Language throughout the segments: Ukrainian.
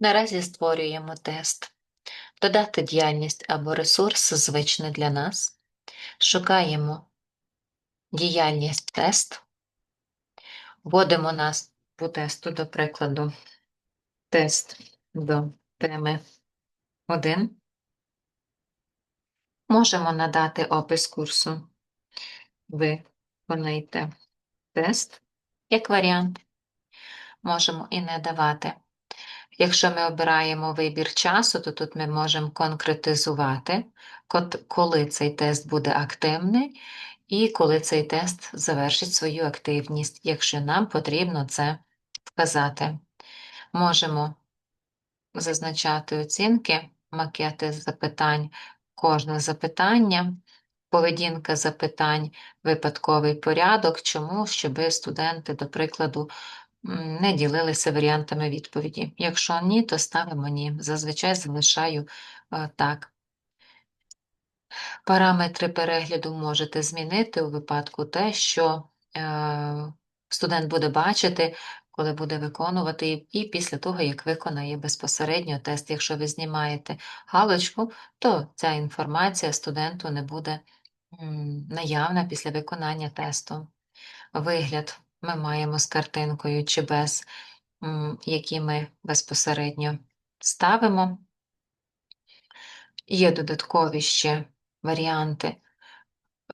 Наразі створюємо тест. Додати діяльність або ресурс звичний для нас. Шукаємо діяльність тест. Вводимо назву тесту, до прикладу, тест до теми 1. Можемо надати опис курсу. Виконайте тест як варіант. Можемо і не давати. Якщо ми обираємо вибір часу, то тут ми можемо конкретизувати, коли цей тест буде активний і коли цей тест завершить свою активність, якщо нам потрібно це вказати. Можемо зазначати оцінки, макети запитань, кожне запитання, поведінка запитань, випадковий порядок. Чому? Щоб студенти, до прикладу, не ділилися варіантами відповіді. Якщо ні, то ставимо ні. Зазвичай залишаю е, так. Параметри перегляду можете змінити у випадку те, що е, студент буде бачити, коли буде виконувати, і- після того, як виконає безпосередньо тест. Якщо ви знімаєте галочку, то ця інформація студенту не буде наявна після виконання тесту. Вигляд ми маємо з картинкою чи без, які ми безпосередньо ставимо. Є додаткові ще варіанти,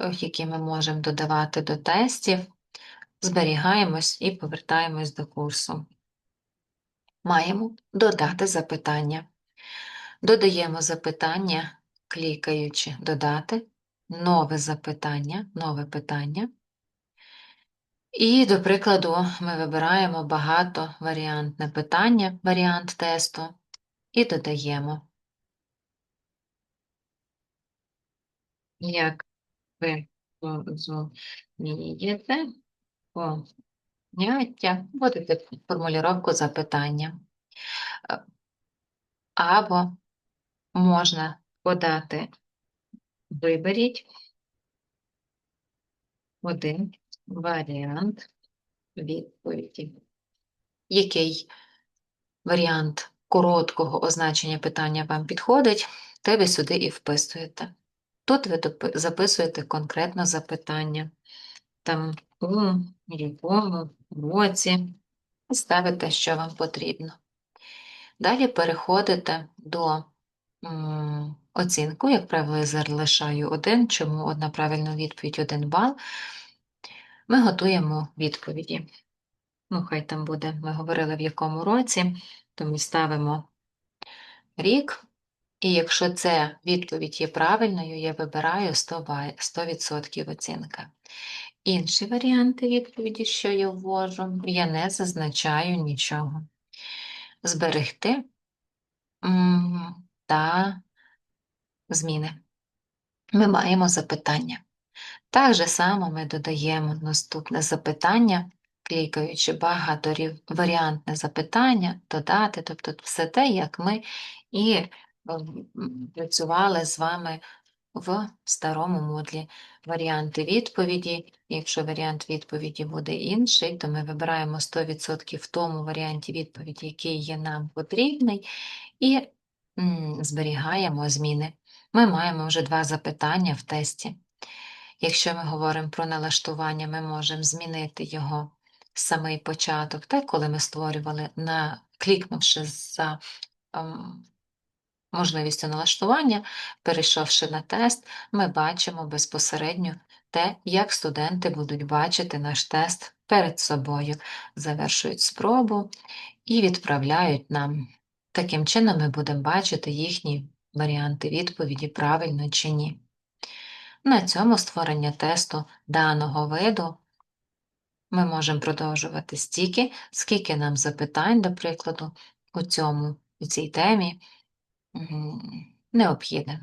е, які ми можемо додавати до тестів. Зберігаємось і повертаємось до курсу. Маємо додати запитання. Додаємо запитання, клікаючи Додати, нове запитання, нове питання. І, до прикладу, ми вибираємо багатоваріантне питання, варіант тесту, і додаємо. Як ви розумієте поняття, вводите формулювання запитання. Або можна подати виберіть один варіант відповіді. Який варіант короткого означення питання вам підходить, те ви сюди і вписуєте. Тут ви записуєте конкретно запитання, там у якому році, і ставите, що вам потрібно. Далі переходите до оцінку, як правило, я залишаю один, чому одна правильна відповідь, один бал. Ми готуємо відповіді. Ну, хай там буде, ми говорили в якому році, то ми ставимо рік. І якщо це відповідь є правильною, я вибираю 100 ба- 100% оцінка. Інші варіанти відповіді, що я ввожу, я не зазначаю нічого. Зберегти та зміни. Ми маємо запитання. Так же само ми додаємо наступне запитання, клікаючи багаторіваріантне запитання, додати, тобто все те, як ми і працювали з вами в старому модлі. Варіанти відповіді. Якщо варіант відповіді буде інший, то ми вибираємо 100% в тому варіанті відповіді, який є нам потрібний, і зберігаємо зміни. Ми маємо вже два запитання в тесті. Якщо ми говоримо про налаштування, ми можемо змінити його самий початок, так, коли ми створювали, на, клікнувши за ем, можливістю налаштування, перейшовши на тест, ми бачимо безпосередньо те, як студенти будуть бачити наш тест перед собою, завершують спробу і відправляють нам. Таким чином ми будемо бачити їхні варіанти відповіді, правильно чи ні. На цьому створення тесту даного виду ми можемо продовжувати стільки, скільки нам запитань, до прикладу, у, цьому, у цій темі необхідно.